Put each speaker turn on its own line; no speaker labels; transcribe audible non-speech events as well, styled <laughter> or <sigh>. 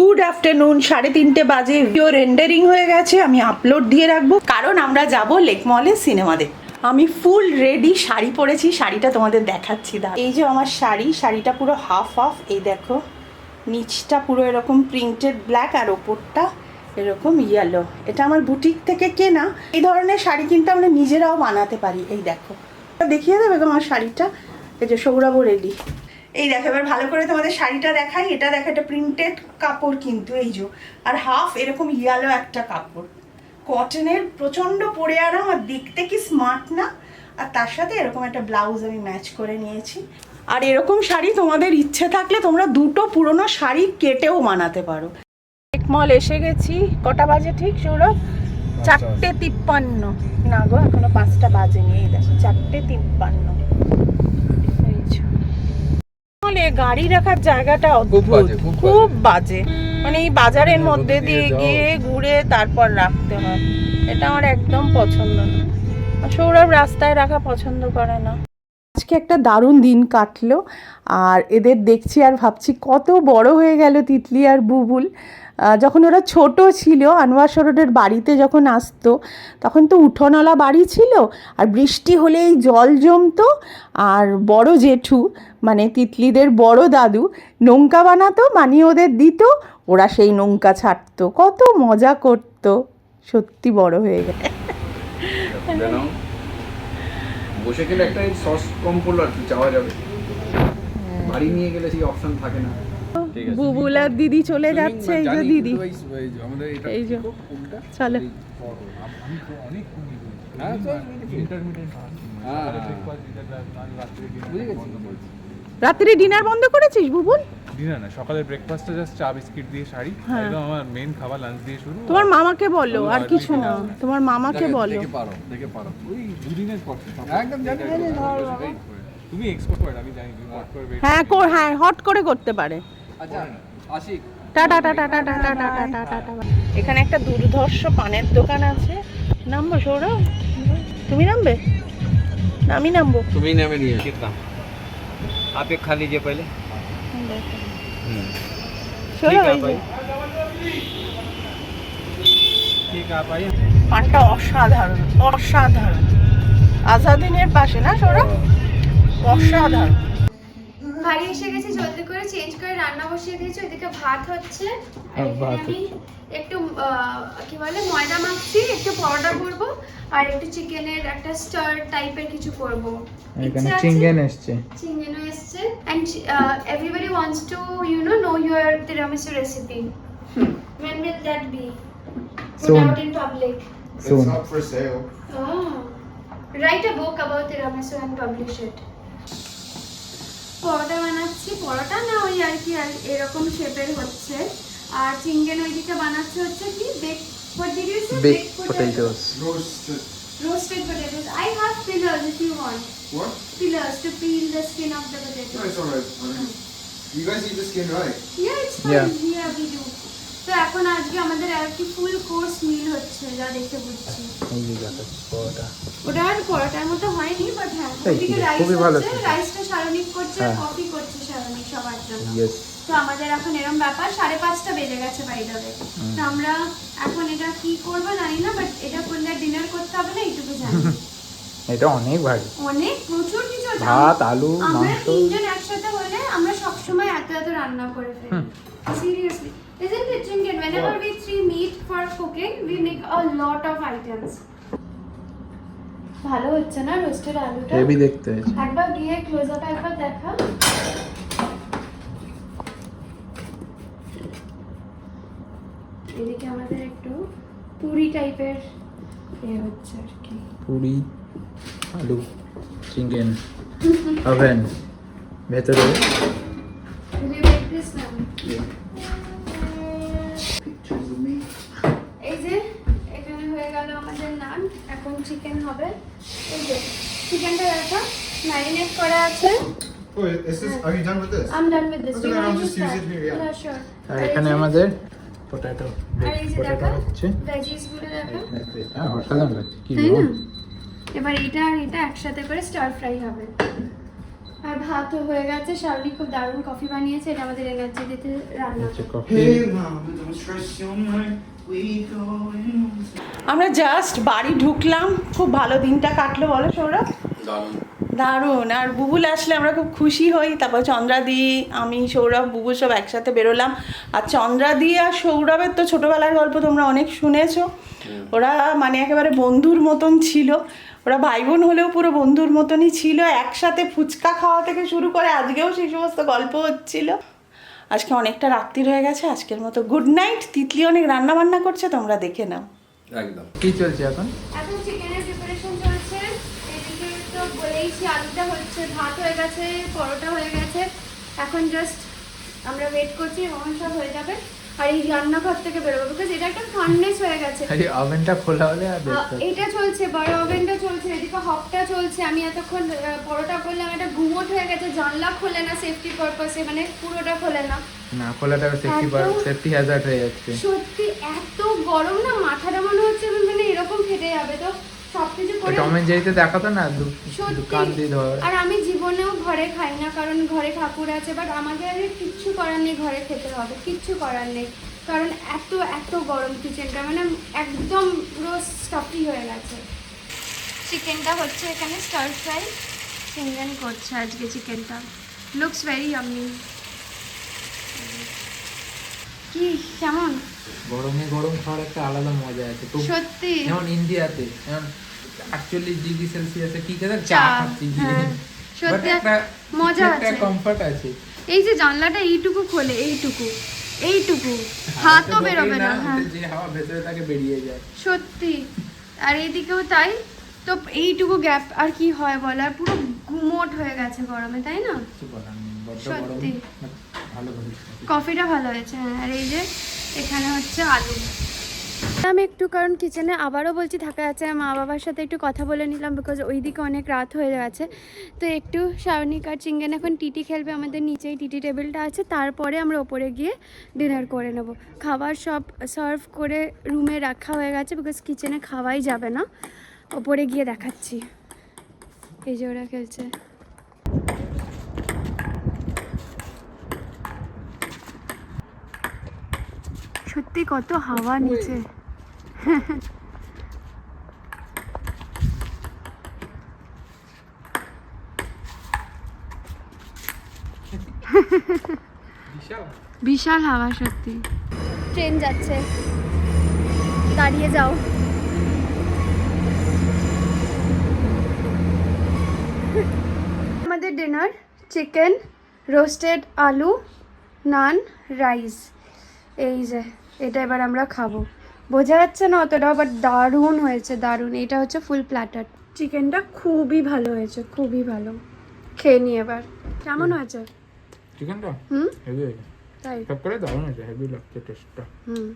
Good afternoon সাড়ে তিনটে বাজে ভিডিও রেন্ডারিং হয়ে গেছে, আমি আপলোড দিয়ে রাখব। কারণ আমরা যাব লেক মলে সিনেমা দেখতে আমি ফুল রেডি শাড়ি পরেছি, শাড়িটা তোমাদের দেখাচ্ছি দা এই যে আমার শাড়ি, শাড়িটা পুরো হাফ হাফ এই দেখো। নিচটা পুরো এরকম প্রিন্টেড ব্ল্যাক আর ওপরটা এরকম ইয়েলো এটা আমার বুটিক থেকে কেনা। এই ধরনের শাড়ি কিন্তু আমরা নিজেরাও বানাতে পারি, এই দেখো। দেখিয়ে দেবে আমার শাড়িটা? এই যে সৌরভ রেডি এই দেখো এবার ভালো করে তোমাদের শাড়িটা দেখাই। এটা দেখো এটা প্রিন্টেড কাপড় কিন্তু এই যে। আর হাফ এরকম ইয়েলো একটা কাপড়। কটনের প্রচণ্ড পরে আরাম আর দেখতে কি স্মার্ট না? আর তার সাথে এরকম একটা ব্লাউজ আমি ম্যাচ করে নিয়েছি। আর এরকম শাড়ি তোমাদের ইচ্ছে থাকলে তোমরা দুটো পুরনো শাড়ি কেটেও বানাতে পারো। মল এসে গেছি। কটা বাজে ঠিক সৌরভ? চারটে তিপ্পান্ন। না গো এখনও পাঁচটা বাজেনি এই দেখো চারটে তিপ্পান্ন। মলে গাড়ি রাখার জায়গাটা অদ্ভুত।
খুব বাজে।
মানে এই বাজারের
মধ্যে দিয়ে
গিয়ে ঘুরে তারপর রাখতে হয়। এটা আমার একদম পছন্দ না। সৌরভ রাস্তায় রাখা পছন্দ করে না। আজকে একটা দারুণ দিন কাটলো। আর এদের দেখছি আর ভাবছি কত বড় হয়ে গেল তিতলি আর বুবুল। যখন ওরা ছোট ছিল, আনোয়ার সরোডের বাড়িতে যখন আসতো, তখন তো উঠোনওয়ালা বাড়ি ছিল, আর বৃষ্টি হলেই জল জমতো, আর বড় জেঠু মানে তিতলিদের বড় দাদু, নৌকা বানাতো বানিয়ে ওদের দিত, ওরা সেই নৌকা ছাড়তো। কত মজা করতো। সত্যি বড় হয়ে
নাও। বসে গেলে একটা সস কম পড়ল আর কি চাওয়া যাবে। বাড়ি নিয়ে গেলে সেই অপশন থাকে না। ঠিক আছে।
বুবুল আর দিদি চলে যাচ্ছে এই যে দিদি।
এই- যে?
চলো।
হ্যাঁ, তো হ্যাঁ।
রাত্রে ডিনার বন্ধ করেছিস। বুবুল?
ডিনার না সকালে ব্রেকফাস্টে জাস্ট চা বিস্কিট দিয়ে শাড়ি
হ্যাঁ।
একদম আমার মেন খাবার লাঞ্চ দিয়ে শুরু।
তোমার মামাকে বলো আর কিছু না। তোমার মামাকে বলো।
দেখে পারো দেখে পারো।
ওই দুদিনের পর
একদম জানি, জানি, ধরো, ধরো।
তুমি এক্সপার্ট আমি জানি
হ্যাঁ হ্যাঁ হট করে করতে পারে। Tata tata tata tata tata tata এখানে একটা দুর্ধর্ষ পানের দোকান আছে নামবো সৌরভ তুমি নামবে না, আমি নামবো
তুমি নামে নিয়ে
कितना आप एक खा लीजिए पहले
সৌরভ
ठीक है
এই যে।
भाई ठीक है आप आइए
পানটা অসাধারণ অসাধারণ আজাদিনের পাশে না সৌরভ অসাধারণ
বাড়ি এসে গেছে জলদি করে চেঞ্জ করে রান্না বসিয়ে দিয়েছি ওইদিকে ভাত হচ্ছে আমি একটু আহ, কি বলে ময়দা মাখছি একটু পরোটা করব আর একটু চিকেনের একটা স্টার টাইপের কিছু করব
এখানে চিংগেন এসছে
চিকেনও এসছে and everybody wants to you know no your tiramisu recipe when will that be put
Soon.
out in public
Soon.
It's up for sale.
Oh. Write a book about tiramisu and publish it. Paratha বানাচ্ছি পরোটা না ওই আর কি আর এরকম শেপের হচ্ছে আর চিংগেন ওইদিকে বানাচ্ছে হচ্ছে কি bake what did you say
Baked potatoes.
Roasted.
roasted potatoes i have peelers if you want
What?
peelers to peel the skin of the
No,
potato
it's alright. I mean, you guys eat the skin, right?
yeah it's fine
Yeah.
yeah we do তো এখন আজকে আমাদের আর কি full course মিল হচ্ছে যা দেখে বুঝছি। ওটা আর পরোটার মতো হয়নি বাট হ্যাঁ
তাই
ওইদিকে রাইস হচ্ছে রাইসটা সারণিক করছে
হ্যাঁ।
কফি করছে সারণিক সবার জন্য। তো আমাদের এখন এরম ব্যাপার সাড়ে পাঁচটা বেজে গেছে বাইরে তো আমরা এখন এটা কি করব জানি না বাট এটা করলে ডিনার করতে হবে না এইটুকু জানি। <laughs>
এটা অনেক ভারী।
অনেক প্রচুর কিছু
ভাত, আলু, মাংস।
আমরা তিনজন একসাথে হলে আমরা সবসময় এত এত রান্না করে ফেলি। Seriously Isn't it Chingan? Whenever we three meet for cooking, we make a lot of items. ভালো হচ্ছে না রোস্টেড আলুটা
হেভি দেখতে হয়েছে
একবার গিয়ে ক্লোজ আপ একবার দেখা এদিকে আমাদের একটু পুরি টাইপের এ হচ্ছে আর কি
পুরি আলু চিংগেন ওভেন ভেতরে
Will you make this now?
Pictures
এখন চিকেন হবে। এই যে চিকেনটা দেখা ম্যারিনেট করা আছে.
Yeah,
sure.
আর এখানে আমাদের পটেটো হচ্ছে। হ্যাঁ অসাধারণ লাগছে কি
তাই না? এবার এটা আর এটা একসাথে করে স্টার ফ্রাই হবে। আর ভাতও হয়ে গেছে। শাওনি খুব দারুণ কফি বানিয়েছে। এটা আমাদের এনার্জি দিতে রান্না
আমরা জাস্ট বাড়ি ঢুকলাম। খুব ভালো দিনটা কাটলো বলো সৌরভ?
দারুণ।
দারুণ। আর বুবুল আসলে আমরা খুব খুশি হই। তারপর চন্দ্রাদি আমি সৌরভ বুবুল সব একসাথে বেরোলাম। আর চন্দ্রাদি আর সৌরভের তো ছোটোবেলার গল্প তোমরা অনেক শুনেছো। ওরা মানে একেবারে বন্ধুর মতন ছিল। ওরা ভাই বোন হলেও পুরো বন্ধুর মতনই ছিল একসাথে ফুচকা খাওয়া থেকে শুরু করে আজকেও সেই সমস্ত গল্প হচ্ছিল। আজকে অনেকটা রাত্রির হয়ে গেছে আজকের মতো গুড নাইট তিতলি অনেক রান্না বান্না করছে তোমরা দেখে নাও।
একদম।
কি চলছে এখন?
এখন চিকেনের প্রিপারেশন চলছে। এদিকে তো বলেইছি আলুটা হচ্ছে ভাত হয়ে গেছে পরোটা হয়ে গেছে। এখন জাস্ট আমরা ওয়েট করছি কখন সব হয়ে যাবে। আর এই রান্নাঘর থেকে বেরোবো বিকজ এটা একটা ফান্নেস হয়ে গেছে।
আরে ওভেনটা খোলা হলে আর
এটা চলছে বড় ওভেনটা চলছে এদিকে হপটা চলছে। আমি এতক্ষণ পরোটা করলাম এটা ঘুমোট হয়ে গেছে জানলা খোলে না সেফটি পারপাসে মানে পুরোটা খোলে না।
না খোলাটা সেফটি। সেফটি হ্যাজার্ড হয়ে যাচ্ছে।
সত্যি এত গরম না মাথাটা মনে হচ্ছে মানে এরকম ফেটে যাবে তো সবকিছু করে
টম এন্ড জেরিতে দেখাতো না? দু- দিয়ে ধর।
আর আমি জীবনেও ঘরে খাই না কারণ ঘরে ঠাকুর আছে বাট আমাকে আর কিচ্ছু করার নেই ঘরে খেতে হবে কিচ্ছু করার নেই। কারণ এত এত গরম কিচেনটা মানে একদম পুরো স্টফি হয়ে গেছে। চিকেনটা হচ্ছে এখানে স্টার ফ্রাই করছে আজকে চিকেনটা লুকস ভেরি ইয়ামি কি কেমন?
গরমে গরম খাওয়ার একটা আলাদা মজা আছে। তো
সত্যি।
যেমন ইন্ডিয়াতে যেমন আটচল্লিশ ডিগ্রি সেলসিয়াসে কি খেতে চা খাচ্ছি
হ্যাঁ। সত্যি
একটা
মজা আছে।
কমফর্ট আছে।
এই যে জানলাটা এইটুকু খোলে এইটুকু এইটুকু। হাতও
ঢোকেই
বেরোবে না হ্যাঁ।
যে হাওয়া ভেতরে থাকে বেরিয়ে যায়।
সত্যি। আর এইদিকেও তাই। তো এইটুকু গ্যাপ আর কি হয় বল? আর পুরো গুমোট হয়ে গেছে গরমে তাই না? সত্যি। কফিটা ভালো হয়েছে হ্যাঁ। আর এই যে এখানে হচ্ছে আলু। আমি একটু, কারণ কিচেনে আবারও বলছি থাকা আর মা বাবার সাথে একটু কথা বলে নিলাম বিকজ ওইদিকে অনেক রাত হয়ে গেছে। তো একটু আর চিঙ্গেন এখন টিটি খেলবে আমাদের নিচেই, টিটি টেবিলটা আছে, তারপরে আমরা ওপরে গিয়ে ডিনার করে নেব। খাবার সব সার্ভ করে রুমে রাখা হয়ে গেছে বিকজ কিচেনে খাওয়াই যাবে না। ওপরে গিয়ে দেখাচ্ছি। এই যে ওরা খেলছে। সত্যি কত হাওয়া নিচে। বিশাল হাওয়া সত্যি। ট্রেন যাচ্ছে। দাঁড়িয়ে যাও। আমাদের ডিনার চিকেন রোস্টেড আলু নান রাইস। এই যে। এটা এবার আমরা খাব। বোঝা যাচ্ছে না অতটা বাট দারুণ হয়েছে দারুণ। এটা হচ্ছে ফুল প্ল্যাটার চিকেনটা খুবই ভালো হয়েছে খুবই ভালো। খেয়ে নিই এবার। কেমন হয়েছে?
চিকেনটা
হুম?
হেভি হয়েছে।
তাই?
সব করে দারুণ হয়েছে হেভি লাগছে টেস্টটা
হুম।